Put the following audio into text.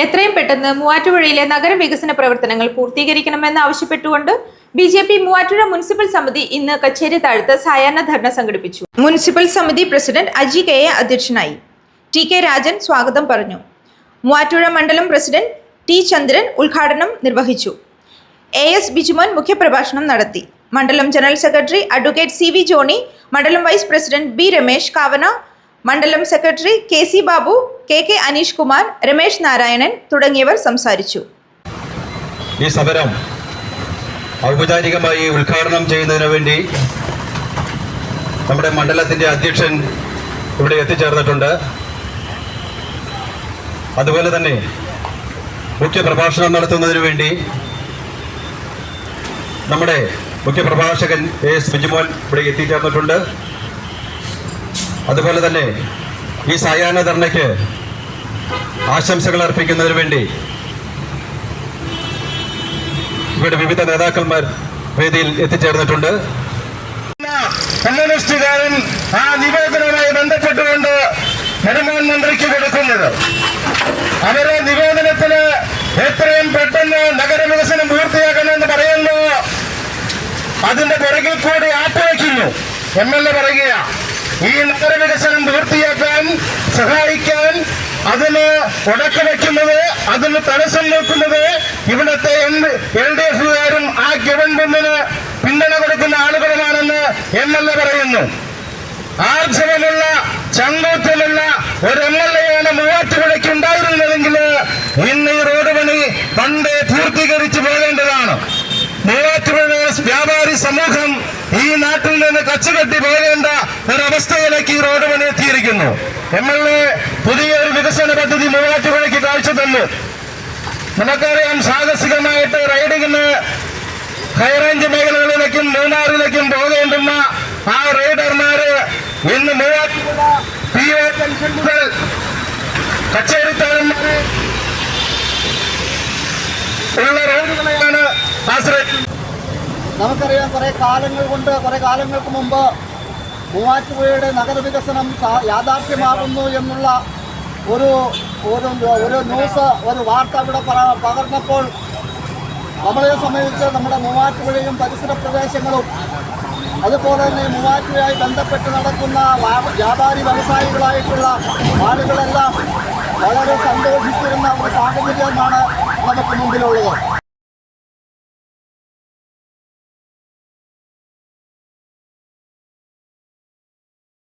എത്രയും പെട്ടെന്ന് മൂവാറ്റുപുഴയിലെ നഗരവികസന പ്രവർത്തനങ്ങൾ പൂർത്തീകരിക്കണമെന്ന് ആവശ്യപ്പെട്ടുകൊണ്ട് B J P Muvattupuzha municipal സമിതി ഇന്ന് കച്ചേരി താഴ്ത്ത് സായാഹ്ന ധർണ സംഘടിപ്പിച്ചു. മുനിസിപ്പൽ സമിതി പ്രസിഡന്റ് അജി കെ എ അധ്യക്ഷനായി. ടി കെ രാജൻ സ്വാഗതം പറഞ്ഞു. മൂവാറ്റുപുഴ മണ്ഡലം പ്രസിഡന്റ് ടി ചന്ദ്രൻ ഉദ്ഘാടനം നിർവഹിച്ചു. എ എസ് ബിജുമോൻ മുഖ്യപ്രഭാഷണം നടത്തി. മണ്ഡലം general secretary advocate C V Johnny മണ്ഡലം vice president B Ramesh Kavana മണ്ഡലം secretary K C Babu K K Aneesh Kumar Ramesh Narayanan തുടങ്ങിയവർ സംസാരിച്ചു. ഈ സമരം ഔപചാരികമായി ഉദ്ഘാടനം ചെയ്യുന്നതിന് വേണ്ടി നമ്മുടെ മണ്ഡലത്തിന്റെ അധ്യക്ഷൻ ഇവിടെ എത്തിച്ചേർന്നിട്ടുണ്ട്. അതുപോലെ തന്നെ മുഖ്യ പ്രഭാഷണം നടത്തുന്നതിന് വേണ്ടി നമ്മുടെ മുഖ്യപ്രഭാഷകൻ എ എസ് ബിജുമോൻ ഇവിടെ എത്തിച്ചേർന്നിട്ടുണ്ട്. അതുപോലെ തന്നെ ഈ സായാഹ്ന ധർണയ്ക്ക് ആശംസകൾ അർപ്പിക്കുന്നതിന് വേണ്ടി ഇവിടെ വിവിധ നേതാക്കന്മാർ വേദിയിൽ എത്തിച്ചേർന്നിട്ടുണ്ട്. കമ്മ്യൂണിസ്റ്റുകാരൻ ആ നിവേദനവുമായി ബന്ധപ്പെട്ടുകൊണ്ട് നെടുമാൻ മന്ത്രിക്ക് കൊടുക്കുന്നത്. അവരെ നിവേദനത്തിന് എത്രയും പെട്ടെന്ന് നഗരവികസനം പൂർത്തിയാക്കണമെന്ന് പറയുന്നു. അതിന്റെ പുറകിൽ കൂടി ആട്ടുവയ്ക്കുന്നു എം എൽ എ പറയുക ഈ നഗര വികസനം പൂർത്തിയാക്കാൻ സഹായിക്കാൻ അതിന് ഉടക്ക വയ്ക്കുന്നത് അതിന് തടസ്സം നിൽക്കുന്നത് ഇവിടുത്തെ എൽ ഡി എഫുകാരും ആ ഗവൺമെന്റിന് പിന്തുണ കൊടുക്കുന്ന ആളുകളുമാണെന്ന് എം എൽ എ പറയുന്നു. ആർജവമുള്ള ചങ്കൂറ്റമുള്ള ഒരു എം എൽ എയാണ് മൂവാറ്റുപുഴയ്ക്ക് ഉണ്ടായിരുന്നതെങ്കിൽ ഇന്ന് ഈ റോഡ് പണി പണ്ടേ പൂർത്തീകരിച്ചു പോകേണ്ടതാണ്. മൂവാറ്റുപുഴ വ്യാപാരി സമൂഹം ഈ നാട്ടിൽ നിന്ന് കച്ചുകെട്ടി പോകേണ്ട ഒരവസ്ഥയിലേക്ക് ഈ റോഡ് പണി എത്തിയിരിക്കുന്നു. എം എൽ എ പുതിയൊരു വികസന പദ്ധതി മൂവാറ്റുപുഴയ്ക്ക് കാഴ്ച തന്നു. നമുക്കറിയാം സാഹസികമായിട്ട് റൈഡിങ്ങിന് ഹൈറേഞ്ച് മേഖലകളിലേക്കും മൂന്നാറിലേക്കും പോകേണ്ടുന്ന ആ റൈഡർമാര് ഇന്ന് മൂവാറ്റുപുഴ പി നമുക്കറിയാം കുറേ കാലങ്ങൾ കൊണ്ട് കുറേ കാലങ്ങൾക്ക് മുമ്പ് മൂവാറ്റുപുഴയുടെ നഗരവികസനം യാഥാർത്ഥ്യമാകുന്നു എന്നുള്ള ഒരു ഒരു ഒരു ന്യൂസ് ഒരു വാർത്ത ഇവിടെ പകർന്നപ്പോൾ നമ്മളെ സംബന്ധിച്ച് നമ്മുടെ മൂവാറ്റുപുഴയും പരിസര പ്രദേശങ്ങളും അതുപോലെ തന്നെ മൂവാറ്റുപുഴയായി ബന്ധപ്പെട്ട് നടക്കുന്ന വ്യാ- വ്യാപാരി വ്യവസായികളായിട്ടുള്ള ആളുകളെല്ലാം വളരെ സന്തോഷിച്ചിരുന്ന ഒരു സാഹചര്യമാണ് നമുക്ക് മുമ്പിലുള്ളത്.